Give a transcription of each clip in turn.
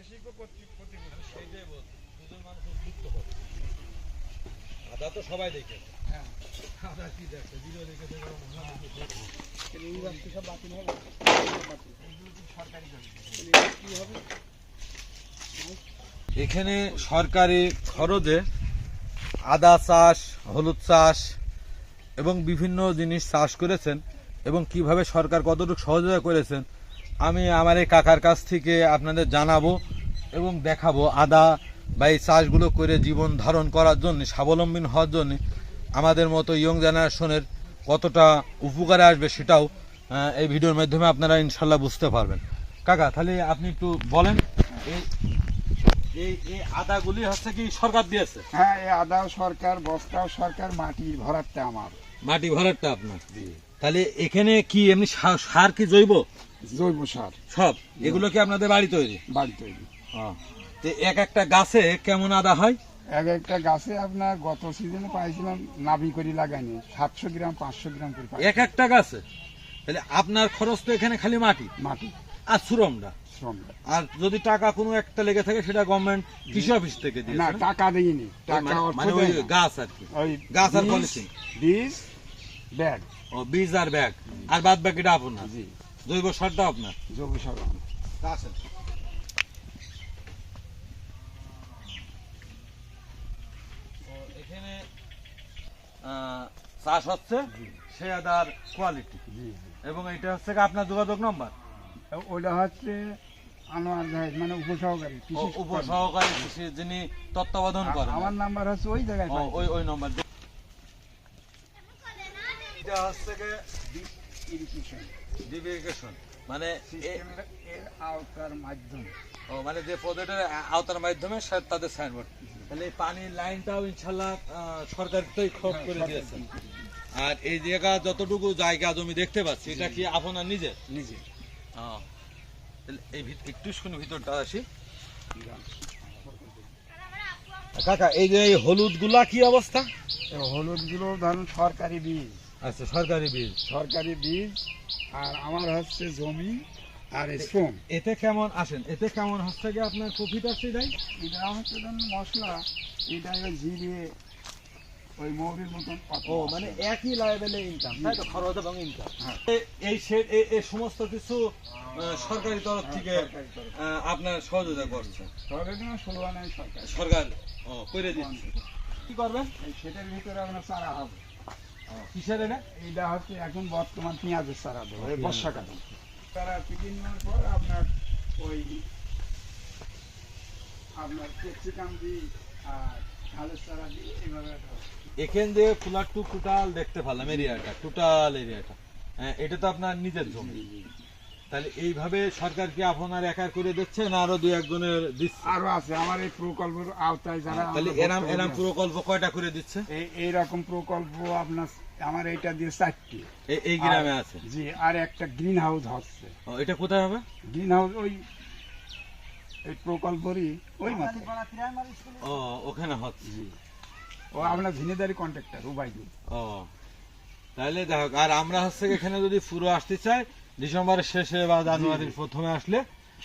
প্রাদেশিক ও সেইটাই বলছি দুজন মানুষ উদ্বুদ্ধ হবে আদা তো সবাই দেখে। হ্যাঁ আদা কি দেখে? ভিডিও দেখে দেখে সব বাতিল হবে? সরকারি কি হবে? এখানে সরকারি খরচে আদা চাষ হলুদ চাষ এবং বিভিন্ন জিনিস চাষ করেছেন এবং কীভাবে সরকার কতটুকু সহযোগিতা করেছেন আমি আমার এই কাকার কাছ থেকে আপনাদের জানাব এবং দেখাবো আদা বা এই চাষগুলো করে জীবন ধারণ করার জন্য, স্বাবলম্বী হওয়ার জন্য আমাদের মতো ইয়ং জেনারেশনের কতটা উপকারে আসবে সেটাও এই ভিডিওর মাধ্যমে আপনারা ইনশাল্লাহ বুঝতে পারবেন। কাকা, তাহলে আপনি একটু বলেন, এই এই আদাগুলি হচ্ছে কি সরকার দিয়েছে? হ্যাঁ এই আদাও সরকার, বস্তাও সরকার মাটি ভরাতে আমার। মাটি ভরাটটা আপনার। তাহলে এখানে কি এমনি সার কি জৈব? জৈব সার। সব। এগুলো কি আপনাদের বাড়ি তৈরি? বাড়ি তৈরি। তো এক একটা গাছে কেমন আদা হয়? এক একটা গাছে আপনার গত সিজনে পাইছিলাম নাভি করে লাগাইনি। সাতশো গ্রাম পাঁচশো গ্রাম করে এক একটা গাছে? তাহলে আপনার খরচ তো এখানে খালি মাটি? মাটি। আর শ্রম আর যদি টাকা কোনো একটা লেগে থাকে সেটা গভর্নমেন্ট কৃষি অফিস থেকে না দিয়েছে। না? টাকা দিইনি টাকা মানে- মানে ওই গাছ আর কি। ওই গাছ আর পলিথিন। বীজ ব্যাগ। ও বীজ আর ব্যাগ। আর বাদ বাকিটা আপনার? জি। জৈব সারটা আপনার? জৈব সার এখানে চাষ হচ্ছে সে আদার কোয়ালিটি এবং এটা হচ্ছে আপনার যোগাযোগ নম্বর ওইটা হচ্ছে আনোয়ার জাহেদ মানে উপসহকারী উপসহকারী কৃষি যিনি তত্ত্বাবধান করেন। আমার নাম্বার হচ্ছে ওই জায়গায় ওই ওই নম্বর। এটা হচ্ছে ইরিগেশন ডিভিগেশন মানে এর আওতার মাধ্যমে। ও মানে যে প্রজেক্টের আওতার মাধ্যমে তাদের সাইনবোর্ড তাহলে এই পানির লাইনটাও ইনশাল্লাহ সরকার তো খোঁজ করে দিয়েছে। আর এই জায়গা যতটুকু জায়গা জমি দেখতে পাচ্ছি এটা কি আপনার নিজের? নিজে আহ, তাহলে এই ভিত- একটু শুনি ভিতরটা আসি। কাকা এই যে এই হলুদগুলা কি অবস্থা? হলুদগুলো ধরুন সরকারি বীজ। আচ্ছা সরকারি বীজ। সরকারি বীজ আর আমার হচ্ছে জমি আর শ্রম। এতে কেমন আসেন এতে কেমন হচ্ছে কি আপনার প্রফিট আসছে যাই এটা হচ্ছে ধরুন মশলা এটা হলো জিরে ওই মৌরির মতন ও মানে একই লেভেলে ইনকাম তাই তো খরচ এবং ইনকাম হ্যাঁ। এই এই সমস্ত কিছু সরকারি তরফ থেকে সরকারি তরফ। আহ, আপনার সহযোগিতা করছে? সরকারি ও করে দিচ্ছে। কি করবেন? সেটার ভিতরে আপনার চারা হবে। কিসের এটা? এইটা হচ্ছে এখন বর্তমান পেঁয়াজের চারা দেবো। বর্ষাকালে চারা পিকিং পর আপনার ওই আপনার ক্যাপসিকাম দিই আর ঝালের চারা দিই এইভাবে একটা এখান দিয়ে ফুলার টু টোটাল দেখতে পেলাম এরিয়াটা টোটাল এরিয়াটা। এটা তো আপনার নিজের জমি। তাহলে এইভাবে সরকার কি আপনার একা করে দিচ্ছে না আরও দুই একজনের দিচ্ছে? আরও আছে আমার এই প্রকল্পের আওতায় যারা তাহলে এরাম এরাম প্রকল্প কয়টা করে দিচ্ছে? এই এইরকম প্রকল্প আপনার আমার এইটা দিয়ে চারটি। এই- গ্রামে আছে? জি আর একটা গ্রিন হাউস হচ্ছে। ও, এটা কোথায় হবে? গ্রিন হাউস ওই এই প্রকল্পরই ওই মাত্র ও ওখানে হচ্ছে। জি। ও ভিনেদারি কন্ট্রাক্টর উবাইদুল ও তাহলে দেখো আর আমরা হচ্ছে এখানে যদি পুরো আসতে চাই ডিসেম্বরের শেষে বা জানুয়ারির প্রথমে আসলে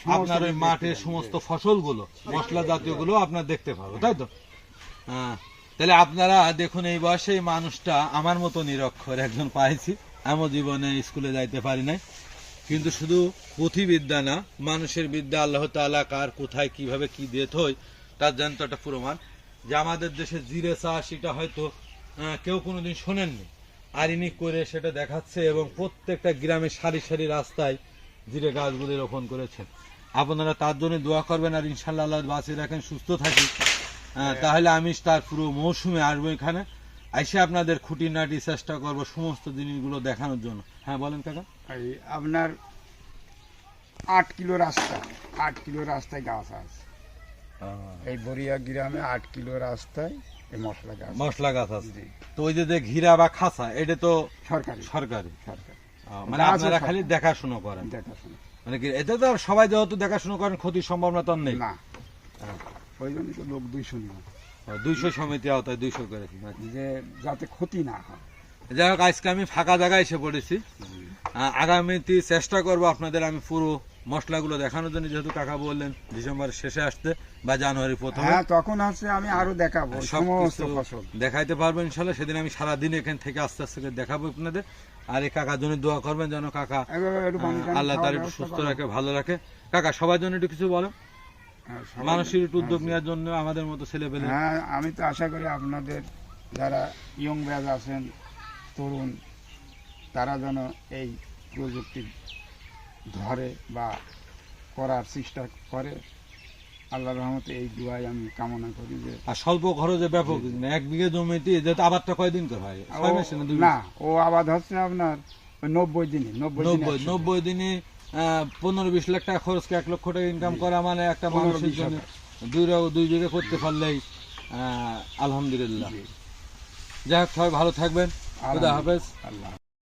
আপনার ওই মাঠে সমস্ত ফসলগুলো মশলা জাতীয়গুলো আপনার দেখতে পাবো তাই তো? হ্যাঁ তাহলে আপনারা দেখুন এই বয়সে এই মানুষটা আমার মতো নিরক্ষর একজন পাইছি। এমন জীবনে স্কুলে যাইতে পারি নাই। কিন্তু শুধু পুঁথিবিদ্যা না মানুষের বিদ্যা আল্লাহ তাআলা কার কোথায় কীভাবে কি দিয়ে থই তার জানতো একটা প্রমাণ যে আমাদের দেশে জিরে চাষ এটা হয়তো কেউ কোনোদিন শোনেননি। আর ইনি করে সেটা দেখাচ্ছে এবং প্রত্যেকটা গ্রামে সারি সারি রাস্তায় জিরে গাছগুলি রোপণ করেছেন। আপনারা তার জন্য দোয়া করবেন আর ইনশাল্লাহ আল্লাহ বাঁচিয়ে রাখেন সুস্থ থাকি। আহ, তাহলে আমি তার পুরো মৌসুমে আসব এখানে। এসে আপনাদের খুঁটিনাটি চেষ্টা করব সমস্ত জিনিসগুলো দেখানোর জন্য। হ্যাঁ বলেন কাকা। আপনার আট কিলো রাস্তা আট কিলো রাস্তায় গাছ আছে। এই বরিয়া গ্রামে আট কিলো রাস্তায় এই মশলা গাছ। মশলা গাছ আছে। তো ওই যে যে ঘিরা বা খাসা এটা তো সরকারি। সরকারি। সরকার। মানে আপনারা খালি। দেখাশোনা করেন। দেখাশোনা। মানে কি এতে তো সবাই যেহেতু দেখাশোনা করেন ক্ষতির সম্ভাবনা তো নেই। না। ওই জন্য তো লোক দুইশো নিয়ে দুইশো সমিতি আওতায় দুইশো করেছি যে যাতে ক্ষতি না হয়। যাই হোক আজকে আমি ফাঁকা জায়গায় এসে পড়েছি। আগামীতে চেষ্টা করব আপনাদের আমি পুরো মশলাগুলো দেখানোর জন্য যেহেতু কাকা বললেন ডিসেম্বরের শেষে আসতে বা জানুয়ারি প্রথমে হ্যাঁ তখন হচ্ছে আমি আরও দেখাবো সমস্ত ফসল। দেখাইতে পারবেন ইনশাল্লাহ সেদিন আমি সারাদিন এখান থেকে আস্তে আস্তে করে দেখাবো আপনাদের। আর এই কাকার জন্য দোয়া করবেন যেন কাকা আল্লাহ তার একটু সুস্থ রাখে ভালো রাখে। কাকা সবার জন্য একটু কিছু বলো। হ্যাঁ, মানুষের একটু উদ্যোগ নেওয়ার জন্য আমাদের মতো ছেলে পেলে হ্যাঁ আমি তো আশা করি আপনাদের যারা ইয়ং ব্যাজ আছেন তরুণ তারা যেন এই প্রযুক্তি ধরে বা করার চেষ্টা করে আল্লাহ রহমতে এই দুয়াই আমি কামনা করি যে আর স্বল্প খরচে ব্যাপক না, এক বিঘে জমিতে যেহেতু আবারটা কয়দিন করে হয়? না? ও আবাদ হচ্ছে আপনার নব্বই দিনে নব্বই নব্বই দিনে পনেরো বিশ লাখ টাকা খরচ করে এক লক্ষ টাকা ইনকাম করা মানে একটা মানুষের জন্য দুই দুই বিঘে করতে পারলেই আহ, আলহামদুলিল্লাহ। যাই হোক সবাই ভালো থাকবেন। খুদা হাফেজ। আল্লাহ